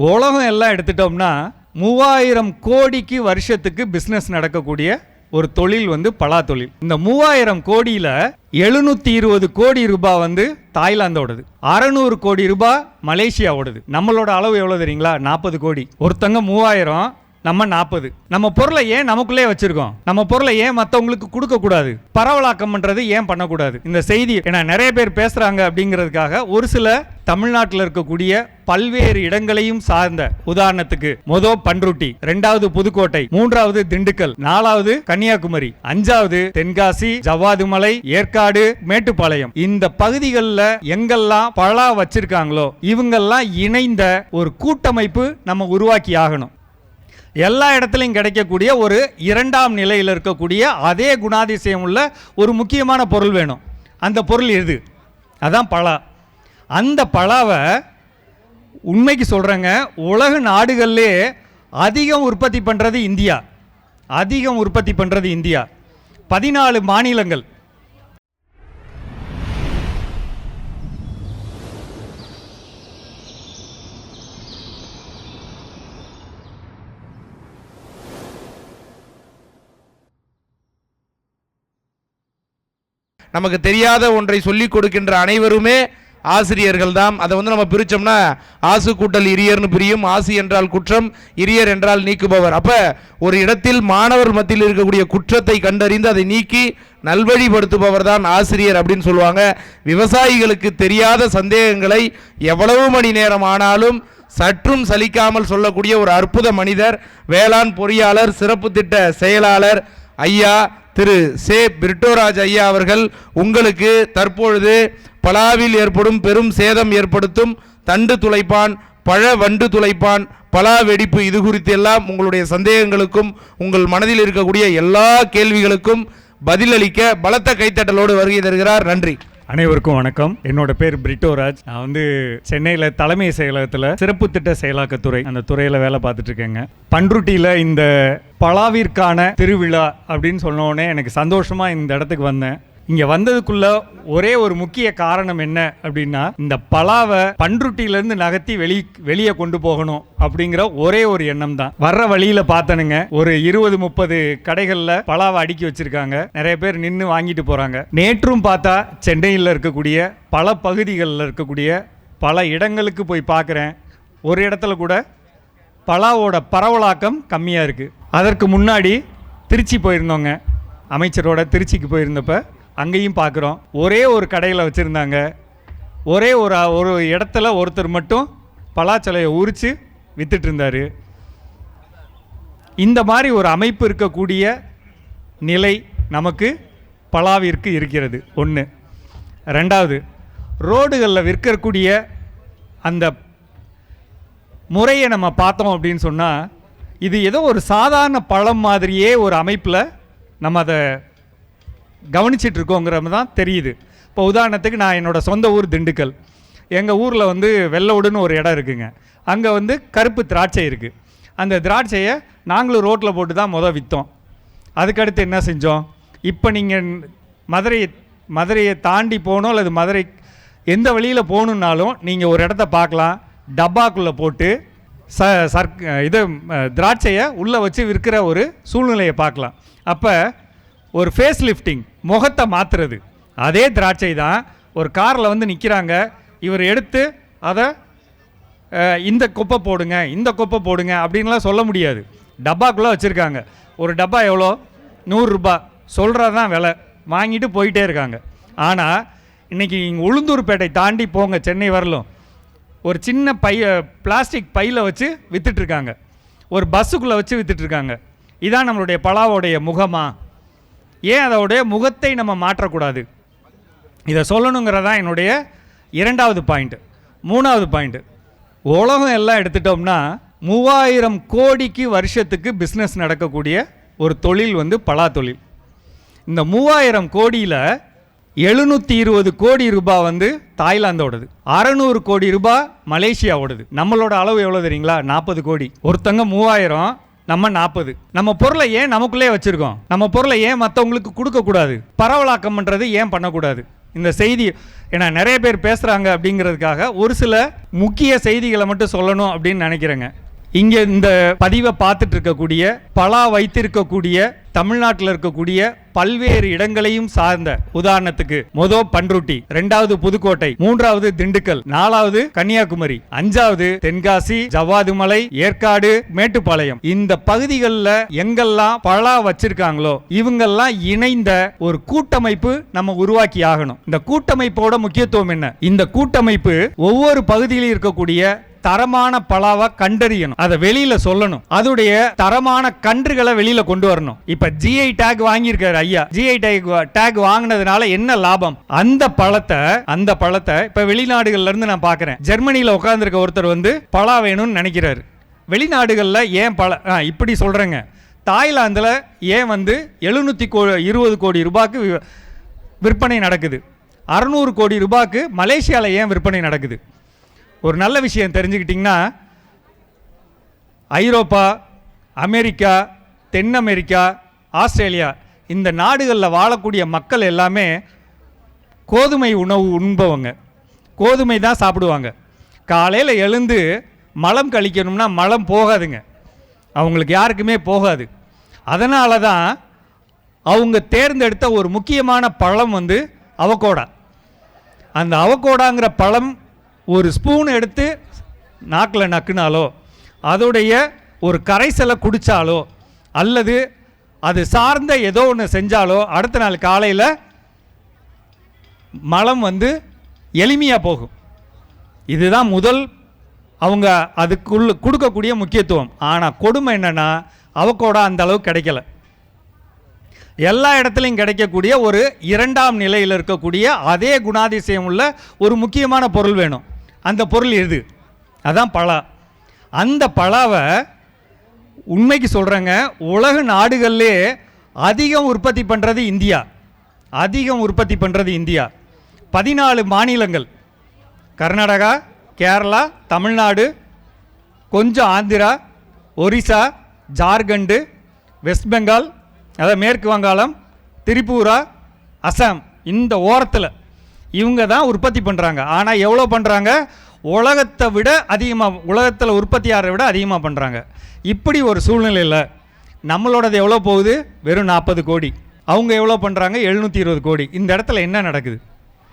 உலகம் எல்லாம் எடுத்துட்டோம்னா மூவாயிரம் கோடிக்கு வருஷத்துக்கு பிஸ்னஸ் நடக்கக்கூடிய ஒரு தொழில் வந்து பலா தொழில் இந்த மூவாயிரம் கோடியில எழுநூத்தி இருபது கோடி ரூபாய் வந்து தாய்லாந்தோடது. அறநூறு கோடி ரூபாய் மலேசியாவோடது. நம்மளோட அளவு எவ்வளோ தெரியுங்களா? நாற்பது கோடி. ஒருத்தங்க மூவாயிரம் நம்ம நாற்பது நம்ம பொருளை ஏன் நமக்குள்ளே வச்சிருக்கோம்? நம்ம பொருளை ஏன் மற்றவங்களுக்கு கொடுக்க கூடாது? பரவலாக்கம் பண்றது ஏன் பண்ணக்கூடாது? இந்த செய்தி ஏன்னா நிறைய பேர் பேசுறாங்க அப்படிங்கிறதுக்காக ஒரு சில தமிழ்நாட்டில் இருக்கக்கூடிய பல்வேறு இடங்களையும் சார்ந்த உதாரணத்துக்கு மொத பன்ருட்டி ரெண்டாவது புதுக்கோட்டை மூன்றாவது திண்டுக்கல் நாலாவது கன்னியாகுமரி அஞ்சாவது தென்காசி ஜவ்வாதுமலை ஏற்காடு மேட்டுப்பாளையம். இந்த பகுதிகளில் எங்கெல்லாம் பழா வச்சிருக்காங்களோ இவங்கெல்லாம் இணைந்த ஒரு கூட்டமைப்பு நம்ம உருவாக்கி ஆகணும். எல்லா இடத்துலையும் கிடைக்கக்கூடிய ஒரு இரண்டாம் நிலையில் இருக்கக்கூடிய அதே குணாதிசயம் உள்ள ஒரு முக்கியமான பொருள் வேணும். அந்த பொருள் எது? அதான் பலா. அந்த பலாவை உண்மைக்கு சொல்கிறேங்க உலக நாடுகள்லே அதிகம் உற்பத்தி பண்ணுறது இந்தியா. அதிகம் உற்பத்தி பண்ணுறது இந்தியா. பதினாலு மாநிலங்கள். நமக்கு தெரியாத ஒன்றை சொல்லிக் கொடுக்கின்ற அனைவருமே ஆசிரியர்கள் தான் அதை வந்து நம்ம பிரித்தோம்னா ஆசு கூட்டல் இரியர்னு பிரியும். ஆசு என்றால் குற்றம் இரியர் என்றால் நீக்குபவர். அப்போ ஒரு இடத்தில் மாணவர் மத்தியில் இருக்கக்கூடிய குற்றத்தை கண்டறிந்து அதை நீக்கி நல்வழிப்படுத்துபவர் தான் ஆசிரியர் அப்படின்னு சொல்லுவாங்க. விவசாயிகளுக்கு தெரியாத சந்தேகங்களை எவ்வளவு மணி நேரம் ஆனாலும் சற்றும் சலிக்காமல் சொல்லக்கூடிய ஒரு அற்புத மனிதர் வேளாண் பொறியாளர் சிறப்பு திட்ட செயலாளர் ஐயா திரு சே பிரிட்டோராஜ் ஐயா அவர்கள் உங்களுக்கு தற்பொழுது பலாவில் ஏற்படும் பெரும் சேதம் ஏற்படுத்தும் தண்டு துளைப்பான் பழ வண்டு துளைப்பான் பலா வெடிப்பு இது குறித்து எல்லாம் உங்களுடைய சந்தேகங்களுக்கும் உங்கள் மனதில் இருக்கக்கூடிய எல்லா கேள்விகளுக்கும் பதிலளிக்க பலத்த கைத்தட்டலோடு வருகை தருகிறார். நன்றி. அனைவருக்கும் வணக்கம். என்னோட பேர் பிரிட்டோராஜ். நான் வந்து சென்னையில் தலைமை செயலகத்தில் சிறப்பு திட்ட செயலாக்கத்துறை அந்த துறையில் வேலை பார்த்துட்டு இருக்கேங்க பன்ருட்டியில் இந்த பலாவிற்கான திருவிழா அப்படின்னு சொன்னோடனே எனக்கு சந்தோஷமாக இந்த இடத்துக்கு வந்தேன். இங்க வந்ததுக்குள்ள ஒரே ஒரு முக்கிய காரணம் என்ன அப்படின்னா இந்த பலாவை பன்ருட்டியிலேருந்து நகர்த்தி வெளி வெளியே கொண்டு போகணும் அப்படிங்கிற ஒரே ஒரு எண்ணம் தான் வர்ற வழியில பார்த்தனுங்க ஒரு இருபது முப்பது கடைகளில் பலாவை அடுக்கி வச்சிருக்காங்க. நிறைய பேர் நின்று வாங்கிட்டு போறாங்க. நேற்றும் பார்த்தா சென்னையில் இருக்கக்கூடிய பல பகுதிகளில் இருக்கக்கூடிய பல இடங்களுக்கு போய் பார்க்குறேன். ஒரு இடத்துல கூட பலாவோட பரவலாக்கம் கம்மியாக இருக்குது அதற்கு முன்னாடி திருச்சி போயிருந்தோங்க. அமைச்சரோட திருச்சிக்கு போயிருந்தப்போ அங்கேயும் பார்க்குறோம். ஒரே ஒரு கடையில் வச்சுருந்தாங்க. ஒரே ஒரு ஒரு இடத்துல ஒருத்தர் மட்டும் பலாச்சலையை உரித்து வித்துட்டு இந்த மாதிரி ஒரு அமைப்பு இருக்கக்கூடிய நிலை நமக்கு பலாவிற்கு இருக்கிறது. ஒன்று ரெண்டாவது ரோடுகளில் விற்கக்கூடிய அந்த முறையை நம்ம பார்த்தோம் அப்படின்னு சொன்னால் இது ஏதோ ஒரு சாதாரண பழம் மாதிரியே ஒரு அமைப்பில் நம்ம அதை கவனிச்சிட்டு இருக்கோங்கிறது தான் தெரியுது. இப்போ உதாரணத்துக்கு நான் என்னோடய சொந்த ஊர் திண்டுக்கல். எங்கள் ஊரில் வந்து வெள்ளவுடுன்னு ஒரு இடம் இருக்குங்க. அங்கே வந்து கருப்பு திராட்சை இருக்குது அந்த திராட்சையை நாங்களும் ரோட்டில் போட்டு தான் மொதல் விற்றோம் அதுக்கடுத்து என்ன செஞ்சோம்? இப்போ நீங்கள் மதுரையை மதுரையை தாண்டி போகணும் அல்லது மதுரை எந்த வழியில் போகணுன்னாலும் நீங்கள் ஒரு இடத்த பார்க்கலாம். டப்பாக்குள்ளே போட்டு ச சர்க் இது திராட்சையை உள்ளே வச்சு விற்கிற ஒரு சூழ்நிலையை பார்க்கலாம். அப்போ ஒரு ஃபேஸ் லிஃப்டிங் முகத்தை மாற்றுறது அதே திராட்சை தான் ஒரு காரில் வந்து நிற்கிறாங்க இவர் எடுத்து அதை இந்த குப்பை போடுங்க இந்த குப்பை போடுங்க அப்படின்லாம் சொல்ல முடியாது. டப்பாக்குள்ளே வச்சுருக்காங்க. ஒரு டப்பா எவ்வளோ? நூறுரூபா. சொல்கிறது தான் விலை. வாங்கிட்டு போயிட்டே இருக்காங்க. ஆனால் இன்றைக்கி இங்கே உளுந்தூர்பேட்டை தாண்டி போங்க சென்னை வரலும். ஒரு சின்ன பைய பிளாஸ்டிக் பையில் வச்சு வித்துட்ருக்காங்க ஒரு பஸ்ஸுக்குள்ளே வச்சு வித்துட்ருக்காங்க இதான் நம்மளுடைய பலாவோடைய முகமாக ஏன் அதோடைய முகத்தை நம்ம மாற்றக்கூடாது? இதை சொல்லணுங்கிறதான் என்னுடைய இரண்டாவது பாயிண்ட்டு மூணாவது பாயிண்ட்டு உலகம் எல்லாம் எடுத்துட்டோம்னா மூவாயிரம் கோடிக்கு வருஷத்துக்கு பிஸ்னஸ் நடக்கக்கூடிய ஒரு தொழில் வந்து பலா தொழில் இந்த மூவாயிரம் கோடியில் எழுநூற்றி இருபது கோடி ரூபாய் வந்து தாய்லாந்தோடது. அறநூறு கோடி ரூபாய் மலேசியாவோடது. நம்மளோட அளவு எவ்வளோ தெரியுங்களா? நாற்பது கோடி. ஒருத்தங்க மூவாயிரம் நம்ம நாற்பது நம்ம பொருளை ஏன் நமக்குள்ளே வச்சுருக்கோம்? நம்ம பொருளை ஏன் மற்றவங்களுக்கு கொடுக்கக்கூடாது? பரவலாக்கம் பண்ணுறது ஏன் பண்ணக்கூடாது? இந்த செய்தி ஏன்னா நிறைய பேர் பேசுகிறாங்க அப்படிங்கிறதுக்காக ஒரு சில முக்கிய செய்திகளை மட்டும் சொல்லணும் அப்படின்னு நினைக்கிறேங்க. இங்கே இந்த பதிவை பார்த்துட்டு இருக்கக்கூடிய பலா வைத்திருக்கக்கூடிய தமிழ்நாட்டில் இருக்கக்கூடிய பல்வேறு இடங்களையும் சார்ந்த உதாரணத்துக்கு மொத பன்ருட்டி ரெண்டாவது புதுக்கோட்டை மூன்றாவது திண்டுக்கல் நாலாவது கன்னியாகுமரி அஞ்சாவது தென்காசி ஜவ்வாதுமலை ஏற்காடு மேட்டுப்பாளையம். இந்த பகுதிகளில் எங்கெல்லாம் பலா வச்சிருக்காங்களோ இவங்கெல்லாம் இணைந்த ஒரு கூட்டமைப்பு நம்ம உருவாக்கி ஆகணும். இந்த கூட்டமைப்போட முக்கியத்துவம் என்ன? இந்த கூட்டமைப்பு ஒவ்வொரு பகுதியிலும் இருக்கக்கூடிய தரமான பலாவை கண்டறியணும். அதை வெளியில சொல்லணும். அதோடைய தரமான கன்றுகளை வெளியில கொண்டு வரணும். இப்ப ஜிஐ டேக் வாங்கியிருக்காரு ஐயா. ஜிஐ டேக் டேக் வாங்கினதுனால என்ன லாபம்? அந்த பழத்தை அந்த பழத்தை இப்ப வெளிநாடுகள்ல இருந்து நான் பாக்குறேன். ஜெர்மனியில உட்கார்ந்துருக்க ஒருத்தர் வந்து பலா வேணும்னு நினைக்கிறாரு. வெளிநாடுகளில் ஏன் பல ஆ, இப்படி சொல்கிறேங்க தாய்லாந்தில் ஏன் வந்து எழுநூற்றி கோ இருபது கோடி ரூபாய்க்கு விற்பனை நடக்குது. அறநூறு கோடி ரூபாய்க்கு மலேசியாவில் ஏன் விற்பனை நடக்குது? ஒரு நல்ல விஷயம் தெரிஞ்சுக்கிட்டிங்கன்னா ஐரோப்பா அமெரிக்கா தென் அமெரிக்கா ஆஸ்திரேலியா இந்த நாடுகளில் வாழக்கூடிய மக்கள் எல்லாமே கோதுமை உணவு உண்பவங்க. கோதுமை தான் சாப்பிடுவாங்க. காலையில் எழுந்து மலம் கழிக்கணும்னா மலம் போகாதுங்க. அவங்களுக்கு யாருக்குமே போகாது. அதனால தான் அவங்க தேர்ந்தெடுத்த ஒரு முக்கியமான பழம் வந்து அவகோடா. அந்த அவகோடாங்கிற பழம் ஒரு ஸ்பூன் எடுத்து நாக்கில் நக்குனாலோ அதோடைய ஒரு கரைசலை குடித்தாலோ அல்லது அது சார்ந்த ஏதோ ஒன்று செஞ்சாலோ அடுத்த நாள் காலையில் மலம் வந்து எளிமையாக போகும். இதுதான் முதல் அவங்க அதுக்குள்ள கொடுக்கக்கூடிய முக்கியத்துவம். ஆனால் கொடுமை என்னென்னா அவக்கோடா அந்த அளவுக்கு கிடைக்கல. எல்லா இடத்துலையும் கிடைக்கக்கூடிய ஒரு இரண்டாம் நிலையில் இருக்கக்கூடிய அதே குணாதிசயம் உள்ள ஒரு முக்கியமான பொருள் வேணும். அந்த பொருள் எது? அதான் பலா. அந்த பலாவை உண்மைக்கு சொல்கிறேங்க உலக நாடுகள்லே அதிகம் உற்பத்தி பண்ணுறது இந்தியா. அதிகம் உற்பத்தி பண்ணுறது இந்தியா. பதினாலு மாநிலங்கள். கர்நாடகா கேரளா தமிழ்நாடு கொஞ்சம் ஆந்திரா ஒரிசா ஜார்க்கண்டு வெஸ்ட் பெங்கால் அதாவது மேற்கு வங்காளம் திரிபுரா அசாம். இந்த ஓரத்தில். இவங்க தான் உற்பத்தி பண்ணுறாங்க ஆனால் எவ்வளோ பண்ணுறாங்க உலகத்தை விட அதிகமாக உலகத்தில் உற்பத்தியாரை விட அதிகமாக பண்ணுறாங்க இப்படி ஒரு சூழ்நிலையில் நம்மளோடது எவ்வளோ போகுது? வெறும் நாற்பது கோடி. அவங்க எவ்வளோ பண்ணுறாங்க எழுநூற்றி இருபது கோடி. இந்த இடத்துல என்ன நடக்குது?